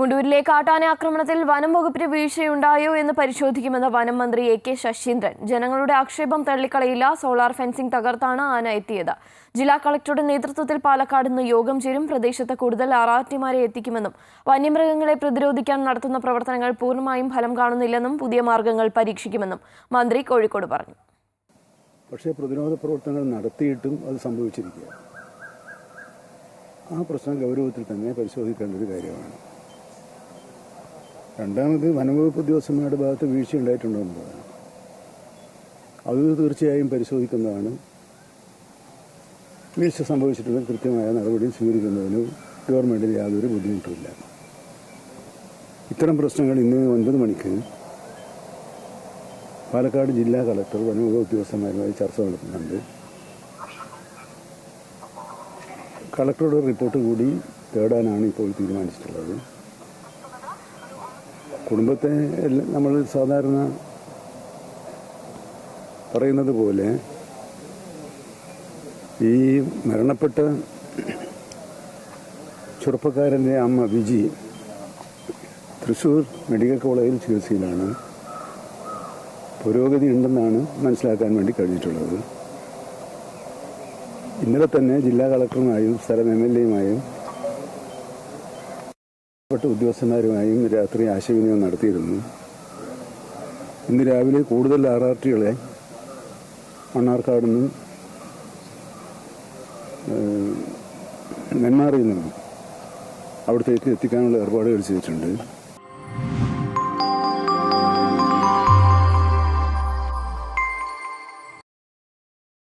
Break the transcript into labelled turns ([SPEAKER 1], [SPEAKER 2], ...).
[SPEAKER 1] മുണ്ടൂരിലെ കാട്ടാന ആക്രമണത്തിൽ വനം വകുപ്പിന് വീഴ്ചയുണ്ടായോ എന്ന് പരിശോധിക്കുമെന്ന് വനം മന്ത്രി എ കെ ശശീന്ദ്രൻ. ജനങ്ങളുടെ ആക്ഷേപം തള്ളിക്കളയില്ല. സോളാർ ഫെൻസിംഗ് തകർത്താണ് ആന എത്തിയത്. ജില്ലാ കളക്ടറുടെ നേതൃത്വത്തിൽ പാലക്കാട് ഇന്ന് യോഗം ചേരും. പ്രദേശത്ത് കൂടുതൽ ആറാട്ടിമാരെ എത്തിക്കുമെന്നും വന്യമൃഗങ്ങളെ പ്രതിരോധിക്കാൻ നടത്തുന്ന പ്രവർത്തനങ്ങൾ പൂർണമായും ഫലം കാണുന്നില്ലെന്നും പുതിയ മാർഗങ്ങൾ പരീക്ഷിക്കുമെന്നും മന്ത്രി കോഴിക്കോട് പറഞ്ഞു.
[SPEAKER 2] പക്ഷേ പ്രതിരോധ പ്രവർത്തനങ്ങൾ നടത്തിയിട്ടും അത് സംഭവിച്ചിരിക്കുക ആ പ്രശ്നം ഗൗരവത്തിൽ തന്നെ പരിശോധിക്കേണ്ട ഒരു കാര്യമാണ്. രണ്ടാമത് വനംവകുപ്പ് ഉദ്യോഗസ്ഥന്മാരുടെ ഭാഗത്ത് വീഴ്ച ഉണ്ടായിട്ടുണ്ടോ അത് തീർച്ചയായും പരിശോധിക്കുന്നതാണ്. വീഴ്ച സംഭവിച്ചിട്ടുള്ള കൃത്യമായ നടപടി സ്വീകരിക്കുന്നതിന് ഗവൺമെന്റിന് യാതൊരു ബുദ്ധിമുട്ടുമില്ല. ഇത്തരം പ്രശ്നങ്ങൾ ഇന്ന് ഒൻപത് മണിക്ക് പാലക്കാട് ജില്ലാ കളക്ടർ വനംവകുപ്പ് ഉദ്യോഗസ്ഥന്മാരുമായി ചർച്ച നടത്തുന്നുണ്ട്. കളക്ടറുടെ റിപ്പോർട്ട് കൂടി തേടാനാണ് ഇപ്പോൾ തീരുമാനിച്ചിട്ടുള്ളത്. കുടുംബത്തെ നമ്മൾ സാധാരണ പറയുന്നത് പോലെ ഈ മരണപ്പെട്ട ചെറുപ്പക്കാരന്റെ അമ്മ വിജി തൃശ്ശൂർ മെഡിക്കൽ കോളേജിൽ ചികിത്സയിലാണ്. പുരോഗതി ഉണ്ടെന്നാണ് മനസ്സിലാക്കാൻ വേണ്ടി കഴിഞ്ഞിട്ടുള്ളത്. ഇന്നലെ തന്നെ ജില്ലാ കളക്ടറുമായും സ്ഥലം എം എൽ എയുമായും പ്പെട്ട ഉദ്യോഗസ്ഥന്മാരുമായും രാത്രി ആശയവിനിമയം നടത്തിയിരുന്നു. ഇന്ന് രാവിലെ കൂടുതൽ ആർ ആർ ടികളെ മണ്ണാർക്കാട് നിന്നും നെന്മാറയിൽ നിന്നും അവിടത്തേക്ക് എത്തിക്കാനുള്ള ഏർപ്പാടുകൾ ചെയ്തിട്ടുണ്ട്.